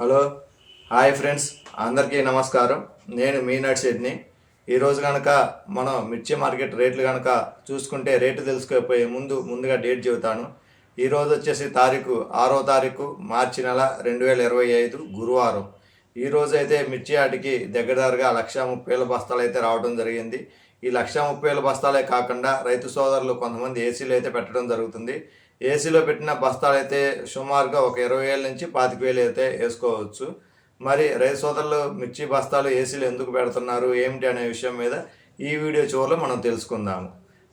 Hello hi friends అందరికీ నమస్కారం. నేను మీ నడిచెడ్ని ఈరోజు కనుక మనం మిర్చి మార్కెట్ రేట్లు కనుక చూసుకుంటే రేటు తెలుసుకోపోయే ముందు ముందుగా డేట్ చెబుతాను. ఈరోజు వచ్చేసి తారీఖు ఆరో తారీఖు మార్చి నెల రెండు వేల ఇరవై ఐదు గురువారం. ఈ అయితే మిర్చి ఆటికి దగ్గరగా లక్ష ముప్పై వేల బస్తాలు అయితే రావడం జరిగింది. ఈ లక్ష ముప్పై వేల బస్తాలే కాకుండా రైతు సోదరులు కొంతమంది ఏసీలు అయితే పెట్టడం జరుగుతుంది. ఏసీలో పెట్టిన బస్తాలు అయితే సుమారుగా ఒక ఇరవై వేల నుంచి పాతిక వేలు అయితే వేసుకోవచ్చు. మరి రైతు సోదరులు మిర్చి బస్తాలు ఏసీలు ఎందుకు పెడుతున్నారు ఏమిటి అనే విషయం మీద ఈ వీడియో చివరిలో మనం తెలుసుకుందాము.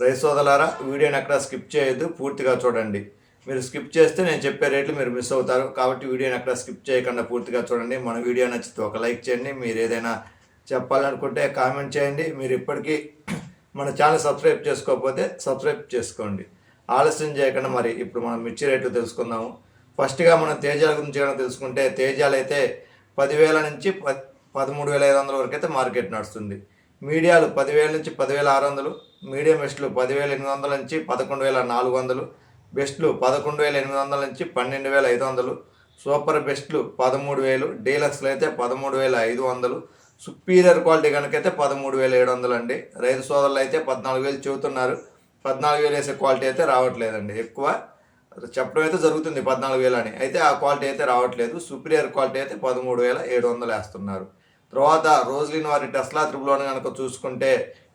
రైతు సోదరులారా వీడియోని ఎక్కడ స్కిప్ చేయొద్దు పూర్తిగా చూడండి. మీరు స్కిప్ చేస్తే నేను చెప్పే రేట్లు మీరు మిస్ అవుతారు. కాబట్టి వీడియోని ఎక్కడ స్కిప్ చేయకుండా పూర్తిగా చూడండి. మన వీడియో నచ్చితే ఒక లైక్ చేయండి. మీరు ఏదైనా చెప్పాలనుకుంటే కామెంట్ చేయండి. మీరు ఇప్పటికీ మన ఛానల్ సబ్స్క్రైబ్ చేసుకోకపోతే సబ్స్క్రైబ్ చేసుకోండి. ఆలస్యం చేయకుండా మరి ఇప్పుడు మనం మిర్చి రేట్లు తెలుసుకుందాము. ఫస్ట్గా మనం తేజాల గురించి కనుక తెలుసుకుంటే తేజాలు అయితే పదివేల నుంచి ప పదమూడు వేల ఐదు వందల వరకు అయితే మార్కెట్ నడుస్తుంది. మీడియాలు పదివేల నుంచి పదివేల ఆరు వందలు మీడియం బెస్ట్లు పదివేల ఎనిమిది వందల నుంచి పదకొండు వేల నాలుగు వందలు బెస్ట్లు పదకొండు వేల ఎనిమిది వందల నుంచి పన్నెండు వేల ఐదు వందలు సూపర్ బెస్ట్లు పదమూడు వేలు డీలక్స్లు అయితే పదమూడు వేల ఐదు వందలు సుపీరియర్ క్వాలిటీ కనుకైతే పదమూడు వేల ఏడు వందలు అండి. రైతు సోదరులు అయితే పద్నాలుగు వేలు చెబుతున్నారు. పద్నాలుగు వేలు వేసే క్వాలిటీ అయితే రావట్లేదండి. ఎక్కువ చెప్పడం అయితే జరుగుతుంది పద్నాలుగు వేలు అని. అయితే ఆ క్వాలిటీ అయితే రావట్లేదు. సుపీరియర్ క్వాలిటీ అయితే పదమూడు వేల ఏడు వందలు వేస్తున్నారు. తర్వాత రోజులిన్ వారి టెస్లా త్రిబులోని కనుక చూసుకుంటే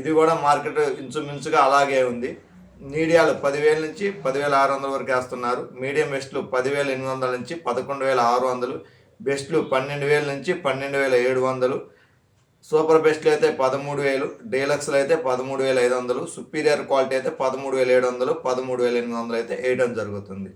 ఇది కూడా మార్కెట్ ఇంచుమించుగా అలాగే ఉంది. మీడియాలు పదివేల నుంచి పదివేల ఆరు వందల వరకు వేస్తున్నారు. మీడియం బెస్ట్లు పదివేల ఎనిమిది వందల నుంచి పదకొండు వేల ఆరు వందలు. బెస్ట్లు పన్నెండు వేల నుంచి పన్నెండు వేల ఏడు వందలు. సూపర్ బెస్ట్లు అయితే పదమూడు వేలు డీలక్స్లు అయితే పదమూడు వేల ఐదు వందలు సుపీరియర్ క్వాలిటీ అయితే పదమూడు వేల ఏడు వందలు పదమూడు వేల ఎనిమిది వందలు అయితే వేయడం జరుగుతుంది.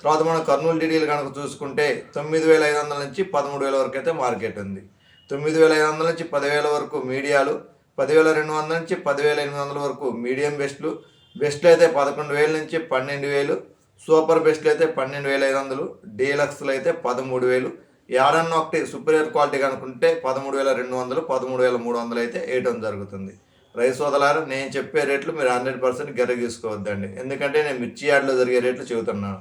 తర్వాత మనం కర్నూలు డీడీలు కనుక చూసుకుంటే తొమ్మిది వేల ఐదు వందల నుంచి పదమూడు వేల వరకు అయితే మార్కెట్ ఉంది. తొమ్మిది వేల ఐదు వందల నుంచి పదివేల వరకు మీడియాలు పదివేల రెండు వందల నుంచి పదివేల ఎనిమిది వందల వరకు మీడియం బెస్ట్లు బెస్ట్లు అయితే పదకొండు వేల నుంచి పన్నెండు వేలు సూపర్ బెస్ట్లు అయితే పన్నెండు వేల ఐదు వందలు డీలక్స్లు అయితే పదమూడు వేలు ఏడన్నా ఒకటి సుపీరియర్ క్వాలిటీ కనుకుంటే పదమూడు వేల రెండు వందలు పదమూడు వేల మూడు వందలు అయితే వేయడం జరుగుతుంది. రైస్ వదలారు నేను చెప్పే రేట్లు మీరు హండ్రెడ్ పర్సెంట్ గెర తీసుకోవద్దండి ఎందుకంటే నేను మిర్చి యార్డ్లో జరిగే రేట్లు చెబుతున్నాను.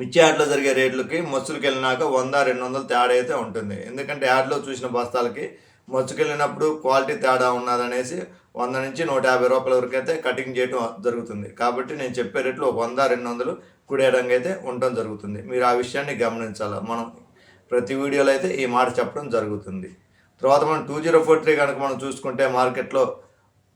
మిర్చి యార్డ్లో జరిగే రేట్లకి మచ్చులకు వెళ్ళినాక వంద రెండు వందలు తేడా అయితే ఉంటుంది. ఎందుకంటే యార్డ్లో చూసిన బస్తాలకి మచ్చుకు వెళ్ళినప్పుడు క్వాలిటీ తేడా ఉన్నదనేసి వంద నుంచి నూట యాభై రూపాయల వరకు అయితే కటింగ్ చేయడం జరుగుతుంది. కాబట్టి నేను చెప్పే రేట్లు ఒక వంద రెండు వందలు కుడేయడంగా అయితే ఉండటం జరుగుతుంది. మీరు ఆ విషయాన్ని గమనించాలి? మనం ప్రతి వీడియోలో అయితే ఈ మాట చెప్పడం జరుగుతుంది. తర్వాత మనం టూ జీరో ఫోర్ త్రీ కనుక మనం చూసుకుంటే మార్కెట్లో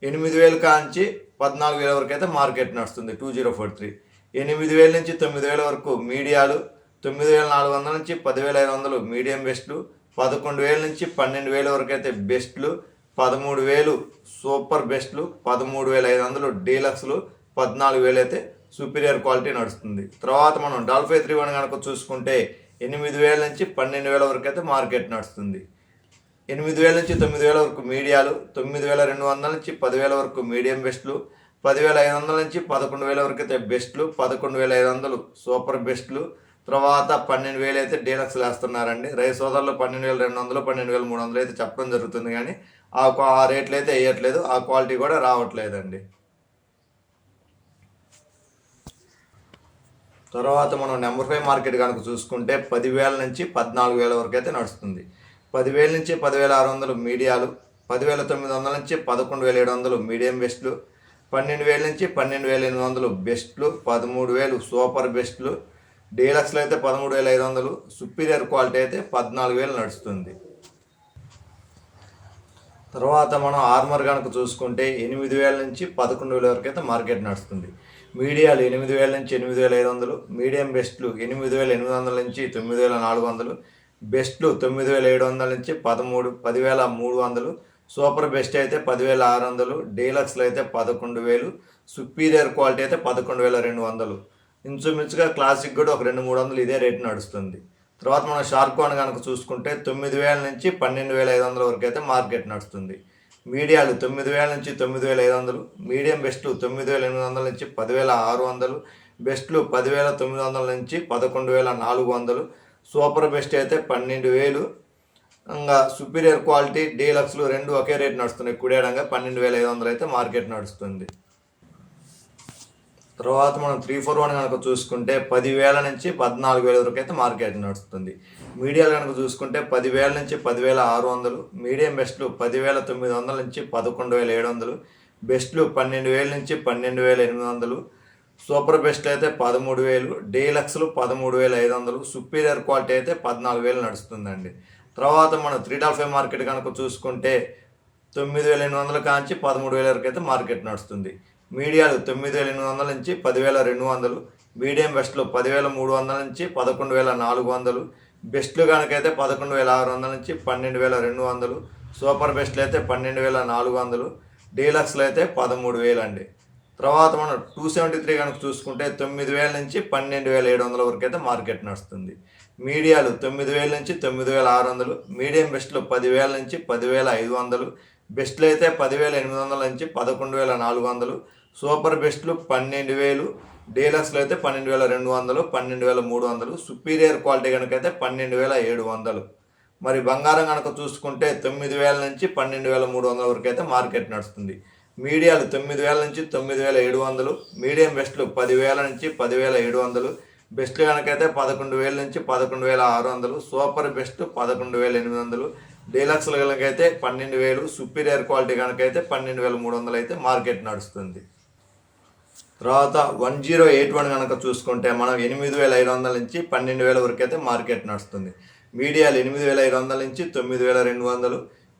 ఎనిమిది వేలు కాంచి పద్నాలుగు వేల వరకు అయితే మార్కెట్ నడుస్తుంది టూ జీరో ఫోర్ త్రీ ఎనిమిది వేల నుంచి తొమ్మిది వేల వరకు మీడియాలు తొమ్మిది వేల నాలుగు వందల నుంచి పదివేల ఐదు వందలు మీడియం బెస్ట్లు పదకొండు వేల నుంచి పన్నెండు వేల వరకు అయితే బెస్ట్లు పదమూడు వేలు సూపర్ బెస్ట్లు పదమూడు వేల ఐదు వందలు డీలక్స్లు పద్నాలుగు వేలు అయితే సుపీరియర్ క్వాలిటీ నడుస్తుంది. తర్వాత మనం డాల్ఫై త్రీ వన్ కనుక చూసుకుంటే ఎనిమిది వేల నుంచి పన్నెండు వేల వరకు అయితే మార్కెట్ నడుస్తుంది. ఎనిమిది వేల నుంచి తొమ్మిది వేల వరకు మీడియాలు తొమ్మిది వేల రెండు వందల నుంచి పదివేల వరకు మీడియం బెస్ట్లు పదివేల ఐదు వందల నుంచి పదకొండు వేల వరకు అయితే బెస్ట్లు పదకొండు వేల ఐదు వందలు సూపర్ బెస్ట్లు. తర్వాత పన్నెండు వేలు అయితే డీలక్స్లు వేస్తున్నారండి రైతు సోదరులు పన్నెండు వేల రెండు వందలు పన్నెండు వేల మూడు వందలు అయితే చెప్పడం జరుగుతుంది కానీ ఆ ఆ రేట్లు అయితే వేయట్లేదు. ఆ క్వాలిటీ కూడా రావట్లేదండి. తర్వాత మనం నెంబర్ ఫైవ్ మార్కెట్ కనుక చూసుకుంటే పదివేల నుంచి పద్నాలుగు వేల వరకు అయితే నడుస్తుంది. పదివేల నుంచి పదివేల ఆరు వందలు మీడియాలు పదివేల తొమ్మిది వందల నుంచి పదకొండు వేల ఏడు వందలు మీడియం బెస్ట్లు పన్నెండు వేల నుంచి పన్నెండు వేల ఎనిమిది వందలు బెస్ట్లు పదమూడు వేలు సూపర్ బెస్ట్లు డీలక్స్లో అయితే పదమూడు వేల ఐదు వందలు సుపీరియర్ క్వాలిటీ అయితే పద్నాలుగు వేలు నడుస్తుంది. తర్వాత మనం ఆర్మర్ కనుక చూసుకుంటే ఎనిమిది వేల నుంచి పదకొండు వేల వరకు అయితే మార్కెట్ నడుస్తుంది. మీడియాలు ఎనిమిది వేల నుంచి ఎనిమిది వేల ఐదు వందలు మీడియం బెస్ట్లు ఎనిమిది వేల ఎనిమిది వందల నుంచి తొమ్మిది వేల నాలుగు వందలు బెస్ట్లు తొమ్మిది వేల ఏడు వందల నుంచి పదమూడు పదివేల మూడు వందలు సూపర్ బెస్ట్ అయితే పదివేల ఆరు వందలు డీలక్స్లు అయితే పదకొండు వేలు సుపీరియర్ క్వాలిటీ అయితే పదకొండు వేల రెండు వందలు. ఇంచుమించుగా క్లాసిక్ కూడా ఒక రెండు మూడు వందలు ఇదే రేటు నడుస్తుంది. తర్వాత మనం షార్క్ వన్ కనుక చూసుకుంటే తొమ్మిది వేల నుంచి పన్నెండు వేల ఐదు వందల వరకు అయితే మార్కెట్ నడుస్తుంది. మీడియాలు తొమ్మిది వేల నుంచి తొమ్మిది వేల ఐదు వందలు మీడియం బెస్ట్లు తొమ్మిది వేల ఎనిమిది వందల నుంచి పదివేల ఆరు వందలు బెస్ట్లు పదివేల తొమ్మిది వందల నుంచి పదకొండు వేల నాలుగు వందలు సూపర్ బెస్ట్ అయితే పన్నెండు వేలు. ఇంకా సుపీరియర్ క్వాలిటీ డీలక్స్లు రెండు ఒకే రేట్ నడుస్తున్నాయి. కుడేడంగా పన్నెండు వేల ఐదు వందలు అయితే మార్కెట్ నడుస్తుంది. తర్వాత మనం త్రీ ఫోర్ వన్ కనుక చూసుకుంటే పదివేల నుంచి పద్నాలుగు వేల వరకు అయితే మార్కెట్ నడుస్తుంది. మీడియాలు కనుక చూసుకుంటే పదివేల నుంచి పదివేల ఆరు వందలు మీడియం బెస్ట్లు పదివేల తొమ్మిది వందల నుంచి పదకొండు వేల ఏడు వందలు బెస్ట్లు పన్నెండు వేల నుంచి పన్నెండు వేల ఎనిమిది వందలు సూపర్ బెస్ట్లు అయితే పదమూడు వేలు డీలక్స్లు పదమూడు వేల ఐదు వందలు సుపీరియర్ క్వాలిటీ అయితే పద్నాలుగు వేలు నడుస్తుందండి. తర్వాత మనం త్రీ డాల్ ఫైవ్ మార్కెట్ కనుక చూసుకుంటే తొమ్మిది వేల ఎనిమిది వందల కాంచి పదమూడు వేల వరకు అయితే మార్కెట్ నడుస్తుంది. మీడియాలు తొమ్మిది వేల ఎనిమిది వందల నుంచి పదివేల రెండు వందలు మీడియం బెస్ట్లు పదివేల మూడు వందల నుంచి పదకొండు వేల నాలుగు వందలు బెస్ట్లు కనుకైతే పదకొండు వేల ఆరు వందల నుంచి పన్నెండు వేల రెండు వందలు సూపర్ బెస్ట్లు అయితే పన్నెండు వేల నాలుగు వందలు డీలక్స్లు అయితే పదమూడు వేలు అండి. తర్వాత మనం టూ సెవెంటీ త్రీ కనుక చూసుకుంటే తొమ్మిది వేల నుంచి పన్నెండు వేల ఏడు వందల వరకు అయితే మార్కెట్ నడుస్తుంది. మీడియాలు తొమ్మిది వేల నుంచి తొమ్మిది వేల ఆరు వందలు మీడియం బెస్ట్లు పదివేల నుంచి పదివేల ఐదు వందలు బెస్ట్లు అయితే పదివేల ఎనిమిది వందల నుంచి పదకొండు వేల నాలుగు వందలు సూపర్ బెస్ట్లు పన్నెండు వేలు డీలక్స్లో అయితే పన్నెండు వేల రెండు వందలు పన్నెండు వేల మూడు వందలు. సుపీరియర్ క్వాలిటీ కనుక అయితే పన్నెండు వేల ఏడు వందలు. మరి బంగారం కనుక చూసుకుంటే తొమ్మిది వేల నుంచి పన్నెండు వేల మూడు వందల వరకు అయితే మార్కెట్ నడుస్తుంది. మీడియాలు తొమ్మిది వేల నుంచి తొమ్మిది వేల ఏడు వందలు. మీడియం బెస్ట్లు పదివేల నుంచి పదివేల ఏడు వందలు. బెస్ట్లు కనుకైతే పదకొండు వేల నుంచి పదకొండు వేల ఆరు వందలు. సూపర్ బెస్ట్ పదకొండు వేల ఎనిమిది వందలు. డీలక్స్ల కనుకైతే పన్నెండు వేలు. సుపీరియర్ క్వాలిటీ కనుకైతే పన్నెండు వేల మూడు వందలు అయితే మార్కెట్ నడుస్తుంది. తర్వాత వన్ జీరో ఎయిట్ వన్ కనుక చూసుకుంటే మనం ఎనిమిది వేల ఐదు వందల నుంచి పన్నెండు వేల వరకు అయితే మార్కెట్ నడుస్తుంది. మీడియాలు ఎనిమిది వేల ఐదు వందల నుంచి తొమ్మిది వేల రెండు వందలు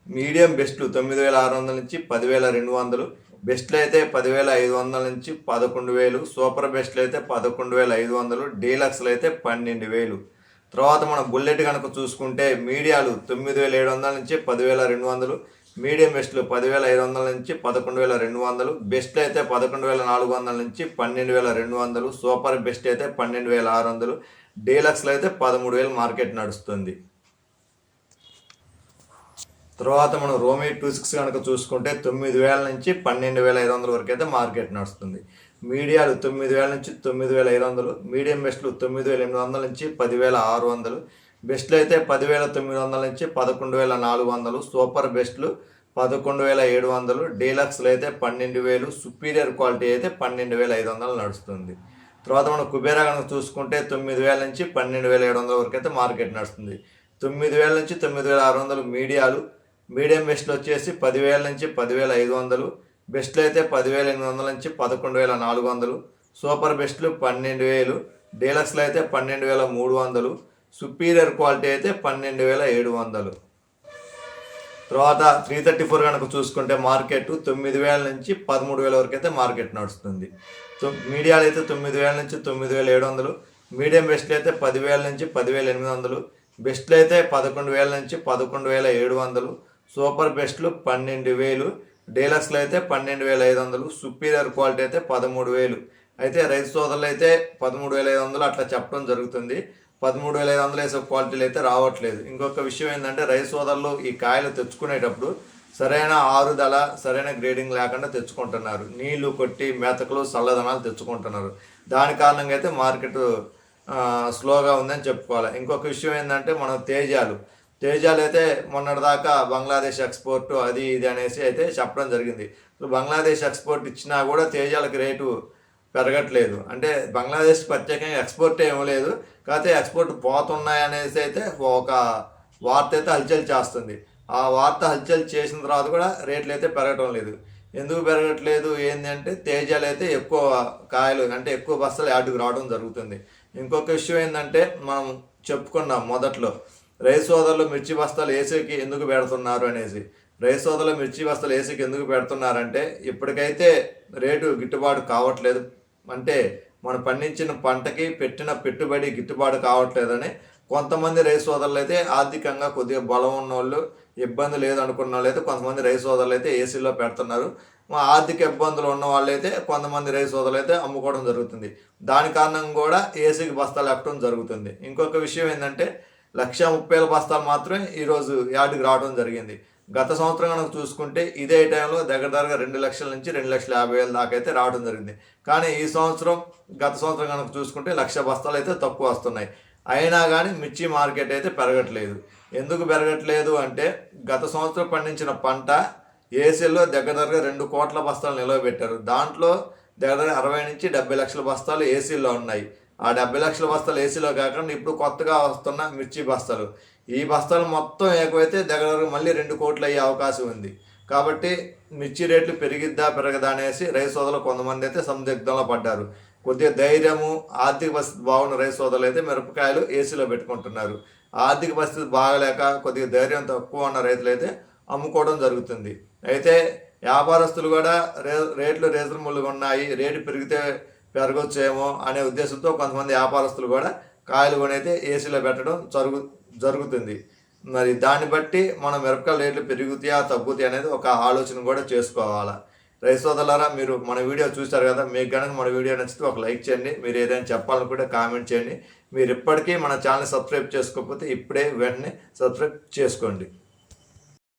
మీడియం బెస్ట్లు తొమ్మిది వేల ఆరు వందల నుంచి పదివేల రెండు వందలు బెస్ట్లు అయితే పదివేల ఐదు వందల నుంచి పదకొండు వేలు సూపర్ బెస్ట్లు అయితే పదకొండు వేల ఐదు వందలు డీలక్స్లు అయితే పన్నెండు వేలు. తర్వాత మనం బుల్లెట్ కనుక చూసుకుంటే మీడియాలు తొమ్మిది వేల ఏడు వందల నుంచి పదివేల రెండు వందలు మీడియం బెస్ట్లు పదివేల ఐదు వందల నుంచి పదకొండు వేల రెండు వందలు బెస్ట్లు అయితే పదకొండు వేల నాలుగు వందల నుంచి పన్నెండు వేల రెండు వందలు సూపర్ బెస్ట్ అయితే పన్నెండు వేల ఆరు వందలు డీలక్స్లో అయితే పదమూడు వేలు మార్కెట్ నడుస్తుంది. తర్వాత మనం రోమీ టూ సిక్స్ కనుక చూసుకుంటే తొమ్మిది వేల నుంచి పన్నెండు వేల ఐదు వందల వరకు అయితే మార్కెట్ నడుస్తుంది. మీడియాలు తొమ్మిది వేల నుంచి తొమ్మిది వేల ఐదు వందలు మీడియం బెస్ట్లు తొమ్మిది వేల ఎనిమిది వందల నుంచి పదివేల ఆరు వందలు బెస్ట్లు అయితే పదివేల తొమ్మిది వందల నుంచి పదకొండు వేల నాలుగు వందలు సూపర్ బెస్ట్లు పదకొండు వేల ఏడు వందలు డీలక్స్లు అయితే పన్నెండు వేలు సుపీరియర్ క్వాలిటీ అయితే పన్నెండు వేల ఐదు వందలు నడుస్తుంది. తర్వాత మనం కుబేరా కనుక చూసుకుంటే తొమ్మిది వేల నుంచి పన్నెండు వేల ఏడు వందల వరకు అయితే మార్కెట్ నడుస్తుంది. తొమ్మిది వేల నుంచి తొమ్మిది వేల ఆరు వందలు మీడియాలు. మీడియం బెస్ట్లు వచ్చేసి పదివేల నుంచి పదివేల ఐదు వందలు బెస్ట్లు అయితే పదివేల ఎనిమిది వందల నుంచి పదకొండు వేల నాలుగు వందలు సూపర్ బెస్ట్లు పన్నెండు వేలు డీలక్స్లు అయితే పన్నెండు వేల మూడు వందలు సుపీరియర్ క్వాలిటీ అయితే పన్నెండు వేల ఏడు వందలు. తర్వాత త్రీ థర్టీ ఫోర్ కనుక చూసుకుంటే మార్కెట్ తొమ్మిది వేల నుంచి పదమూడు వేల వరకు అయితే మార్కెట్ నడుస్తుంది. మీడియాలు అయితే తొమ్మిది వేల నుంచి తొమ్మిది వేల ఏడు వందలు. మీడియం బెస్ట్లు అయితే పదివేల నుంచి పదివేల ఎనిమిది వందలు. బెస్ట్లు అయితే పదకొండు వేల నుంచి పదకొండు వేల ఏడు వందలు. సూపర్ బెస్ట్లు పన్నెండు వేలు. డీలక్స్లు అయితే పన్నెండు వేల ఐదు వందలు. సుపీరియర్ క్వాలిటీ అయితే పదమూడు వేలు. అయితే రైతు సోదరులు అయితే పదమూడు వేల ఐదు వందలు అట్లా చెప్పడం జరుగుతుంది. పదమూడు వేల ఐదు వందలు వేసే క్వాలిటీలు అయితే రావట్లేదు. ఇంకొక విషయం ఏంటంటే రైస్ సోదరులు ఈ కాయలు తెచ్చుకునేటప్పుడు సరైన ఆరుదల సరైన గ్రేడింగ్ లేకుండా తెచ్చుకుంటున్నారు. నీళ్ళు కొట్టి మెతకలు చల్లదనాలు తెచ్చుకుంటున్నారు. దాని కారణంగా అయితే మార్కెట్ స్లోగా ఉందని చెప్పుకోవాలి. ఇంకొక విషయం ఏంటంటే మనం తేజాలు. తేజాలు అయితే మొన్నటిదాకా బంగ్లాదేశ్ ఎక్స్పోర్ట్ అది ఇది అనేసి అయితే చెప్పడం జరిగింది. బంగ్లాదేశ్ ఎక్స్పోర్ట్ ఇచ్చినా కూడా తేజాలకు రేటు పెరగట్లేదు. అంటే బంగ్లాదేశ్ ప్రత్యేకంగా ఎక్స్పోర్ట్ ఏమీ లేదు. కాకపోతే ఎక్స్పోర్ట్ పోతున్నాయి అనేసి అయితే ఒక వార్త అయితే హల్చల్ చేస్తుంది. ఆ వార్త హల్చల్ చేసిన తర్వాత కూడా రేట్లు అయితే పెరగటం లేదు. ఎందుకు పెరగట్లేదు? ఏంటంటే తేజాలు అయితే ఎక్కువ కాయలు అంటే ఎక్కువ బస్తాలు యాడ్కు రావడం జరుగుతుంది. ఇంకొక విషయం ఏంటంటే మనం చెప్పుకున్నాం మొదట్లో రైతు సోదరులు మిర్చి బస్తాలు ఏసీకి ఎందుకు పెడుతున్నారు అనేసి. రైతు సోదరులు మిర్చి బస్తాలు ఏసీకి ఎందుకు పెడుతున్నారంటే ఇప్పటికైతే రేటు గిట్టుబాటు కావట్లేదు. అంటే మనం పండించిన పంటకి పెట్టిన పెట్టుబడి గిట్టుబాటు కావట్లేదని కొంతమంది రైతు సోదరులు అయితే ఆర్థికంగా కొద్దిగా బలం ఉన్న వాళ్ళు ఇబ్బంది లేదు అనుకున్న వాళ్ళు అయితే కొంతమంది రైతు సోదరులు అయితే ఏసీలో పెడుతున్నారు. మా ఆర్థిక ఇబ్బందులు ఉన్న వాళ్ళు అయితే కొంతమంది రైతు సోదరులు అయితే అమ్ముకోవడం జరుగుతుంది. దాని కారణం కూడా ఏసీకి బస్తాలు ఎక్కడం జరుగుతుంది. ఇంకొక విషయం ఏంటంటే లక్ష ముప్పై వేల బస్తాలు మాత్రమే ఈరోజు యార్డుకి రావడం జరిగింది. గత సంవత్సరం కనుక చూసుకుంటే ఇదే టైంలో దగ్గర దగ్గర రెండు లక్షల నుంచి రెండు లక్షల యాభై వేల దాకా అయితే రావడం జరిగింది. కానీ ఈ సంవత్సరం గత సంవత్సరం కనుక చూసుకుంటే లక్ష బస్తాలు అయితే తక్కువ వస్తున్నాయి. అయినా కానీ మిర్చి మార్కెట్ అయితే పెరగట్లేదు. ఎందుకు పెరగట్లేదు అంటే గత సంవత్సరం పండించిన పంట ఏసీలో దగ్గర దగ్గర రెండు కోట్ల బస్తాలు నిలవబెట్టారు. దాంట్లో దగ్గర అరవై నుంచి డెబ్బై లక్షల బస్తాలు ఏసీలో ఉన్నాయి. ఆ డెబ్బై లక్షల బస్తాలు ఏసీలో కాకుండా ఇప్పుడు కొత్తగా వస్తున్న మిర్చి బస్తాలు. ఈ బస్తాలు మొత్తం ఏకమైతే దగ్గర మళ్ళీ రెండు కోట్లు అయ్యే అవకాశం ఉంది. కాబట్టి మిర్చి రేట్లు పెరిగిద్దా పెరగదా అనేసి రైతు సోదరులు కొంతమంది అయితే సందిగ్ధంలో పడ్డారు. కొద్దిగా ధైర్యము ఆర్థిక పరిస్థితి బాగున్న రైతు సోదరులు అయితే మిరపకాయలు ఏసీలో పెట్టుకుంటున్నారు. ఆర్థిక పరిస్థితి బాగలేక కొద్దిగా ధైర్యం తక్కువ ఉన్న రైతులు అయితే అమ్ముకోవడం జరుగుతుంది. అయితే వ్యాపారస్తులు కూడా రే రేట్లు రీజనబుల్గా ఉన్నాయి రేటు పెరిగితే పెరగొచ్చేమో అనే ఉద్దేశంతో కొంతమంది వ్యాపారస్తులు కూడా కాయలు కొనైతే ఏసీలో పెట్టడం జరుగు జరుగుతుంది. మరి దాన్ని బట్టి మనం మిరపకాయల రేట్లు పెరుగుతాయా తగ్గుతాయా అనేది ఒక ఆలోచన కూడా చేసుకోవాలా. రైతు మీరు మన వీడియో చూశారు కదా మీకు కనుక మన వీడియో నచ్చితే ఒక లైక్ చేయండి. మీరు ఏదైనా చెప్పాలనుకుంటే కామెంట్ చేయండి. మీరు ఇప్పటికీ మన ఛానల్ సబ్స్క్రైబ్ చేసుకోకపోతే ఇప్పుడే వెంటనే సబ్స్క్రైబ్ చేసుకోండి.